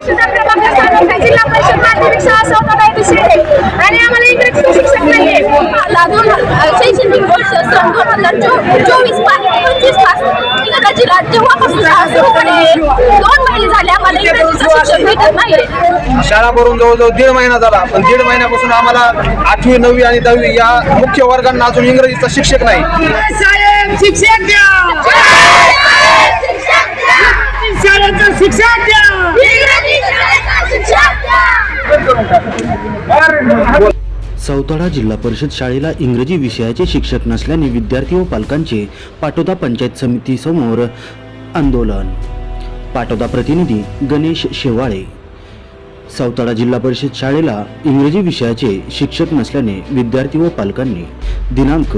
जिल्हा परिषद माध्यमिक शाळा आणि आम्हाला शिक्षक नाहीये दोन शैक्षणिक वर्ष सन दोन हजार चोवीस पंचवीसपासून जेव्हापासून शाळा सुरू दोन महिने झाले आम्हाला इंग्रजीचं भेटत शाळा भरून जवळजवळ दीड महिना झाला पण दीड महिन्यापासून आम्हाला आठवी नववी आणि दहावी या मुख्य वर्गांना अजून इंग्रजीचा शिक्षक नाही. शिक्षक द्या. शाळेचं शिक्षक द्या. सौताडा जिल्हा परिषद शाळेला इंग्रजी विषयाचे शिक्षक नसल्याने विद्यार्थी व पालकांचे पाटोदा पंचायत समितीसमोर आंदोलन. पाटोदा प्रतिनिधी गणेश शेवाळे. सौताडा जिल्हा परिषद शाळेला इंग्रजी विषयाचे शिक्षक नसल्याने विद्यार्थी व पालकांनी दिनांक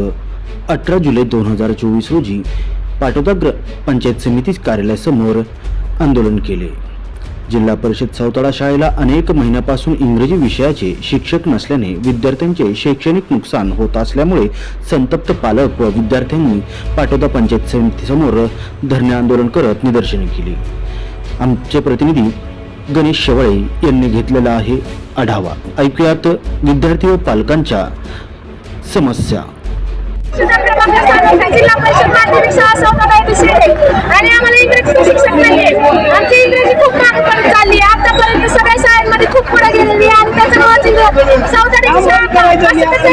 अठरा जुलै दोन हजार चोवीस रोजी पाटोदा ग्र पंचायत समिती कार्यालयासमोर आंदोलन केले. जिल्हा परिषद सौताडा शाळेला अनेक महिन्यापासून इंग्रजी विषयाचे शिक्षक नसल्याने विद्यार्थ्यांचे शैक्षणिक नुकसान होत असल्यामुळे संतप्त पालक व विद्यार्थ्यांनी पाटोदा पंचायत समितीसमोर धरणे आंदोलन करत निदर्शने केली. आमचे प्रतिनिधी गणेश शेवळे यांनी घेतलेला आहे आढावा. ऐकूयात विद्यार्थी व पालकांच्या समस्या. जिल्हा परिषद माध्यमिक शाळा सौदा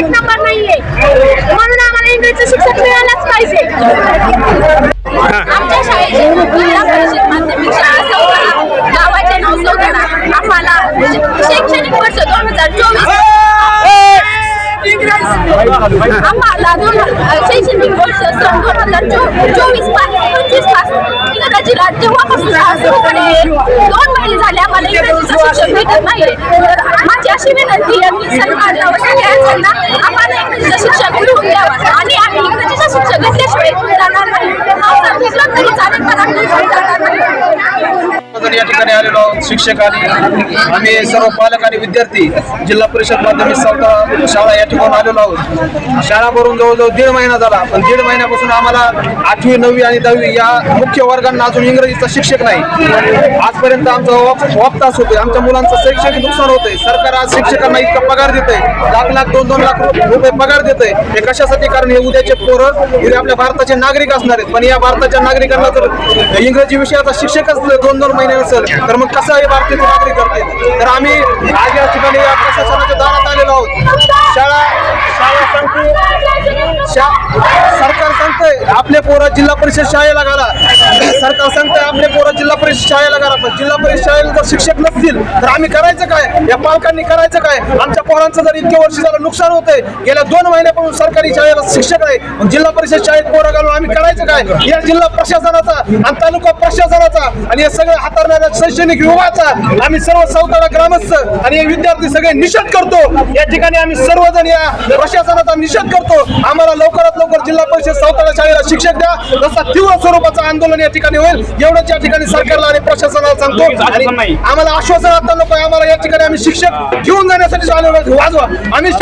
Wait, no. आम्हाला दोन शैक्षणिक वर्ष सन दोन हजार चोवीस पाच पंचवीसपासून इंग्रजीला जेव्हापासून सुरू दोन महिने झाले आम्हाला इंग्रजीचं शिक्षण भेटत नाही तर माझी अशी विनंती आहे मी सरकारला व सगळ्यांना आम्हाला इंग्रजीचं शिक्षण मिळवून द्यावं. आणि आम्ही इंग्रजीचं शिक्षण घेतल्याशिवाय जाणार नाही. नाव या ठिकाणी आलेलो आहोत. शिक्षक आणि आम्ही सर्व पालक आणि विद्यार्थी जिल्हा परिषद माध्यमिक संस्था शाळा या ठिकाणी आलेलो आहोत. शाळा भरून जवळजवळ दीड महिना झाला पण दीड महिन्यापासून आम्हाला आठवी नववी आणि दहावी या मुख्य वर्गांना अजून इंग्रजीचा शिक्षक नाही. आजपर्यंत आमचा वक- होतोय आमच्या मुलांचं शैक्षणिक नुकसान होतंय. सरकार आज शिक्षकांना इतका पगार देतंय. लाख लाख दोन दोन लाख रुपये पगार देतंय. हे कशासाठी? कारण हे उद्याचे पोरं उद्या आपल्या भारताचे नागरिक असणार आहेत. पण या भारताच्या नागरिकांना जर इंग्रजी विषयाचा शिक्षकच दोन दोन महिने नसेल तर मग कसं हे भारतीय नागरिक करते तर आम्ही आज या ठिकाणी या प्रशासनाच्या दारात आलेलो आहोत. शाळा शाळा सांगते. शा- सरकार सांगतंय आपले पोरं जिल्हा परिषद शाळेला घाला. सरकार सांगतंय आपले पोरं जिल्हा परिषद शाळेला घाला. पण जिल्हा परिषद शाळेला जर शिक्षक नसतील तर आम्ही करायचं काय? या पालकांनी करायचं काय? आमच्या पोरांचं जर इतके वर्ष झालं नुकसान होतंय गेल्या दोन महिन्यापासून सरकारी शाळेला शिक्षक आहे जिल्हा परिषद शाळेत पोरं घालून आम्ही करायचं काय? या जिल्हा प्रशासनाचा आणि तालुका प्रशासनाचा आणि हे सगळे हाताळणाऱ्या शैक्षणिक विभागाचा आम्ही सर्व सौताळा ग्रामस्थ आणि हे विद्यार्थी सगळे निषेध करतो. या ठिकाणी आम्ही सर्वजण या प्रशासनाचा निषेध करतो. आम्हाला लवकरात लवकर जिल्हा परिषद सौताळा शाळेला शिक्षक द्या. जसा तीव्र स्वरूपाचं आंदोलन या ठिकाणी होईल. एवढंच या ठिकाणी सरकारला आणि प्रशासनाला सांगतो. आम्हाला आश्वासन आता नको आहे. आम्हाला या ठिकाणी आम्ही शिक्षक घेऊन जाण्यासाठी. वाजवा. आम्ही